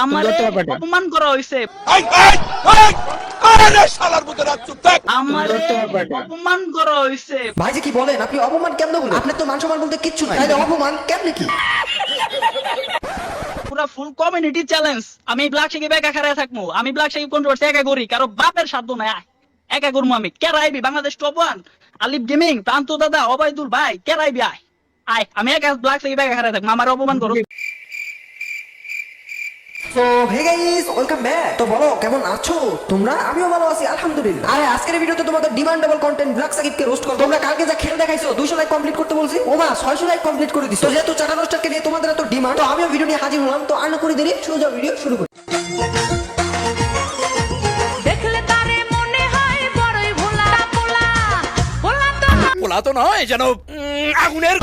আমারে। অপমান করা। অপমান করা হয়েছে ভাই যে কি বলেন? আপনি অপমান কেমন বলেন আপনার তো মান সম্মান বলতে কিচ্ছু নাই। তাহলে অপমান কেমনে কি? পুরা ফুল কমিউনিটি চ্যালেঞ্জ আমি ব্ল্যাক সাকিব একা খারায় থাকব। আমি ব্ল্যাক সাকিব কন্ট্রোভার্সি একা করি? কারও বাপের সাধ্য নাই। আয়। একা করব আমি। কে রাইবি? Bangladesh top one Alif gaming Prantho দাদা অবায়দুল ভাই কে রাইবি? আয় আয় আমি একা ব্ল্যাক সাকিব একা খারায় থাকব। আমার অপমান করো। তো হে গাইস ওয়েলকাম ব্যাক তো বলো কেমন আছো? তোমরা? আমিও ভালো আছি আলহামদুলিল্লাহ। আরে আজকের ভিডিওতে তোমাদের ডিমান্ডেবল কন্টেন্ট ব্লগ সাকিবকে রোস্ট করো তোমরা কালকে যা খেল দেখাইছো 200 লাইক কমপ্লিট করতে বলছি। ওমা 600 লাইক কমপ্লিট করে দিছো। তো যেহেতু চাটা রোস্টারকে নিয়ে তোমাদের এত ডিমান্ড তো আমিও ভিডিও নিয়ে হাজির হলাম। তো আর না করে দেরি সোজা ভিডিও শুরু করি। পোলা তো নয় যেন আগুনের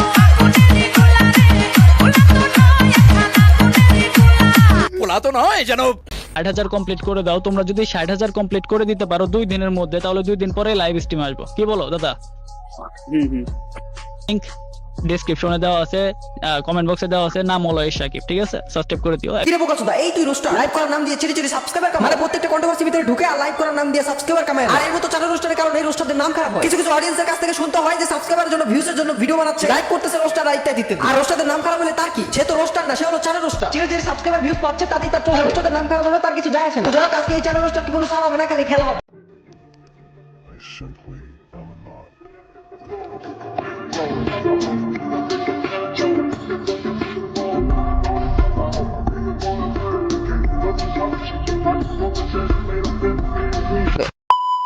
তো নয় যেন ষাট হাজার কমপ্লিট করে দাও। তোমরা যদি ষাট হাজার কমপ্লিট করে দিতে পারো দুই দিনের মধ্যে তাহলে দুই দিন পরে লাইভ স্ট্রিম আসব। কি বলো দাদা? হুম হুম। ডিসক্রিপশনে দেওয়া আছে কমেন্ট বক্সে দেওয়া আছে নাম হলো শাকিব ঠিক আছে? সাবস্ক্রাইব করে দিও কিরে বোকা চোদা এই তুই রোস্টার। লাইভ করার নাম দিয়ে চিড়ি চিড়ি সাবস্ক্রাইবার কামাই মানে প্রত্যেকটা কন্ট্রোভার্সি ভিতরে ঢুকে আর লাইভ করার নাম দিয়ে সাবস্ক্রাইবার কামাই আর এর মতো চাটা রোস্টারের কারণে এই রোস্টারদের নাম খারাপ হয়। কিছু কিছু অডিয়েন্সের কাছ থেকে শুনতে হয় যে সাবস্ক্রাইবারের জন্য ভিউজের জন্য ভিডিও বানাচ্ছে। লাইক করতেছে রোস্টার রাইটটা দিতে। আর রোস্টারদের নাম খারাপ হলে তার কি? সে তো রোস্টার না সে হলো চাটা রোস্টার। চিড়ি চিড়ি সাবস্ক্রাইবার ভিউজ পাচ্ছে তাতেই তার চলে রোস্টারদের নাম খারাপ হবে তার কিছু যায় আসে না। তো যারা আজকে এই চাটা রোস্টার কি কোনো সার হবে না খালি খেলা হবে।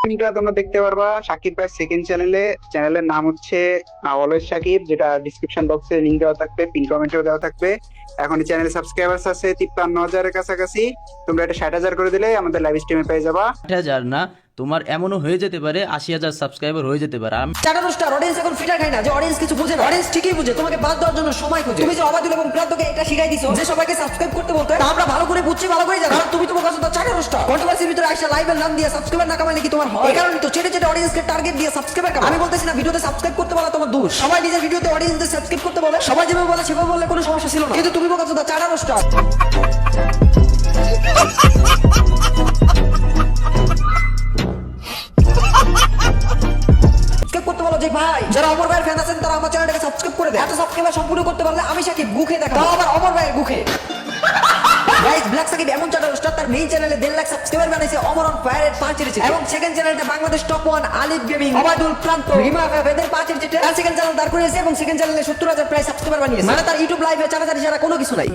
তোমরা দেখতে পারবা সাকিব ভাই সেকেন্ড চ্যানেলে চ্যানেলের নাম হচ্ছে অলওয়েজ সাকিব যেটা ডিসক্রিপশন বক্সে লিংক দেওয়া থাকবে পিন কমেন্টেও দেওয়া থাকবে। এখন এই চ্যানেলে সাবস্ক্রাইবার্স আছে তিপ্পান্ন হাজারের কাছাকাছি। তোমরা এটা ষাট হাজার করে দিলে আমাদের লাইভ স্ট্রিমে পেয়ে যাবা। আট হাজার না তোমার এমনও হয়ে যেতে পারে আশি হাজার সাবস্ক্রাইবার হয়ে যেতে পারে। আমি চাটা রোস্টার অডিয়েন্স এখন ফিটার খায় না যে অডিয়েন্স কিছু বুঝে না। অডিয়েন্স ঠিকই বুঝে তোমাকে বাদ দেওয়ার জন্য সময় খুঁজে। তুমি যে অবাদুল এবং প্রান্তকে এটা শিখাই দিছো যে সবাইকে সাবস্ক্রাইব করতে বলতে তা আমরা ভালো করে বুঝছি ভালো করে জানি। তুমি তোমার কাছে রোস্টার কন্ট্রোভার্সির ভিতরে আইসা লাইভের নাম দিয়ে সাবস্ক্রাইবার না কামাইলে কি তোমার হয়? এই কারণে তো চেটে চেটে অডিয়েন্সকে টার্গেট দিয়ে সাবস্ক্রাইবার কামাই আমি বলতেছি না ভিডিওতে সাবস্ক্রাইব করতে বলা তোমার দোষ। সবাই নিজের ভিডিওতে অডিয়েন্সদের সাবস্ক্রাইব করতে বলে। সবাই যেভাবে বলে সেভাবে বললে কোনো সমস্যা ছিল না। কিন্তু তুমি বলছো তো করতে বলো যে ভাই যারা অমর ভাইয়ের ফ্যান আছেন তারা আমার চ্যানেলটাকে সাবস্ক্রাইব করে দেয় এত সাবস্ক্রাইবার সম্পূর্ণ করতে পারলে আমি সাকিব গুখে দেখা আবার অমর ভাইয়ের গুখে গাইস ব্ল্যাক সাকিব এমন চ্যানেল স্টার তার মেইন চ্যানেলে দেড় লাখ সাবস্ক্রাইবার বানাইছে অমর অন ফায়ারের পাঁচ রেছে এবং সেকেন্ড চ্যানেলটা Bangladesh top one Alif gaming Obaydul Prantho Rima এদের পাঁচ রেছে তার সেকেন্ড চ্যানেল দাঁড় করেছে এবং সেকেন্ড চ্যানেলে সত্তর হাজার প্রায় সাবস্ক্রাইবার বানিয়েছে। মানে তার ইউটিউব লাইভে চার হাজার ছাড়া কোনো কিছু নাই।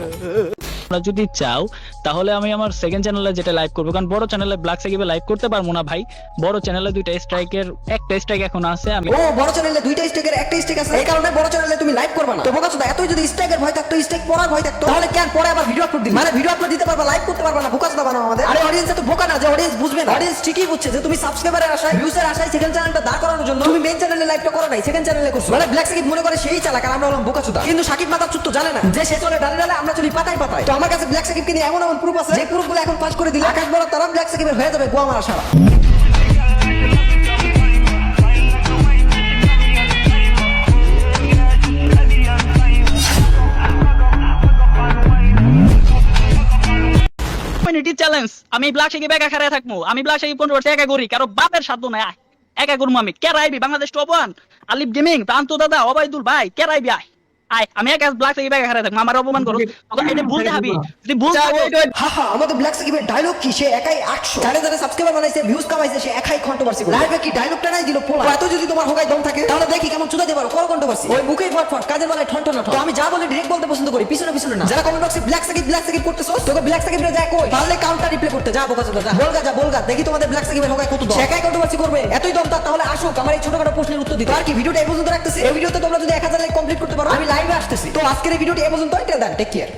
তোমরা যদি চাও, তাহলে আমি আমার সেকেন্ড চ্যানেলে যেটা লাইভ করব, কারণ বড় চ্যানেলে ব্ল্যাক সাকিবে লাইভ করতে পারব না ভাই। বড় চ্যানেলে দুইটা স্ট্রাইকের একটা স্ট্রাইক এখন আছে, আমি ও, বড় চ্যানেলে দুইটা স্টেকের একটা স্টেক আছে। এই কারণে বড় চ্যানেলে তুমি লাইভ করবে না। তো বোকা চোদা এতই যদি স্টেকের ভয় থাকতো স্টেক পড়ার ভয় থাকতো, তাহলে কেন পরে আবার ভিডিও আপলোড দিবে? মানে ভিডিও আপলোড দিতে পারবা লাইভ করতে পারবা না, বোকা চোদা বানাও আমাদের। আরে অডিয়েন্স তো বোকা না, যে অডিয়েন্স বুঝবে না। অডিয়েন্স ঠিকই বুঝছে যে তুমি সাবস্ক্রাইবারের আশায় ভিউজের আশায় সেকেন্ড চ্যানেলটা দাঁড় করানোর জন্য তুমি মেইন চ্যানেলে লাইভটা করো নাই সেকেন্ড চ্যানেলে করছ। মানে ব্ল্যাক সাকিব মনে করে সেই চালাক, আর আমরা হলাম বোকা চোদা কিন্তু সাকিব মাথা চুত্ত জানে না যে সে চলে ডালে ডালে আমরা চলি পাতায় পাতায়। আমার কাছে ব্ল্যাক সাকিবকে নিয়ে এমন এমন প্রুফ আছে। যে প্রুফগুলো এখন পাস করে দিলে আকাশ বড় তারা ব্ল্যাক সাকিবের হয়ে যাবে গোয়া মারা সারা। কমিউনিটি চ্যালেঞ্জ আমি ব্ল্যাক সাকিব একা খারায় থাকব। আমি ব্ল্যাক সাকিব কন্ট্রোভার্সি একা করি কারও বাপের সাধ্য নাই। আয়। একা করব আমি। কে রাইবি? Bangladesh top one Alif gaming Prantho দাদা অবায়দুল ভাই কে রাইবি আয় আয়? আমি একা ব্ল্যাক সাকিব একা খারায় থাকব আমার অপমান করো। এটা ভুলতে হবে যদি ভুল হা হা আমাদের ব্ল্যাক সাকিবের ডায়লগ কি? সে একাই 800 যারা যারা সাবস্ক্রাইবার বানাইছে ভিউজ কামাইছে সে একাই কন্ট্রোভার্সি করে। লাইভে কি ডায়লগটা নাই দিল পোলা? এত যদি তোমার হোগায় দম থাকে তাহলে দেখি কেমন চুদাতে পারো করো কন্ট্রোভার্সি ওই ফটফট কাজের বেলায় ঠন ঠন। তো আমি যা বলি ডাইরেক্ট বলতে পছন্দ করি পিছনে পিছনে না। যারা কমেন্ট বক্সে ব্ল্যাক সাকিব ব্ল্যাক সাকিব করতেছো তোকে ব্ল্যাক সাকিব রে যায় কই? পারলে কাউন্টার রিপ্লে করতে যা বোকা চোদা যা। বলগা যা বলগা দেখি তোমাদের ব্ল্যাক সাকিবের হোগায় কত দম। সে একাই কন্ট্রোভার্সি করবে এতই দম তাহলে আসো আমার এই ছোটখাটো প্রশ্নের উত্তর দিতে। আর কি ভিডিওটা এই পর্যন্ত রাখতেছি। এই ভিডিওতে তোমরা যদি 1000 লাইক কমপ্লিট করতে পারো আমি লাইভে আসতেছি। তো আজকের এই ভিডিওটি এ পর্যন্ত দেন টেক কেয়ার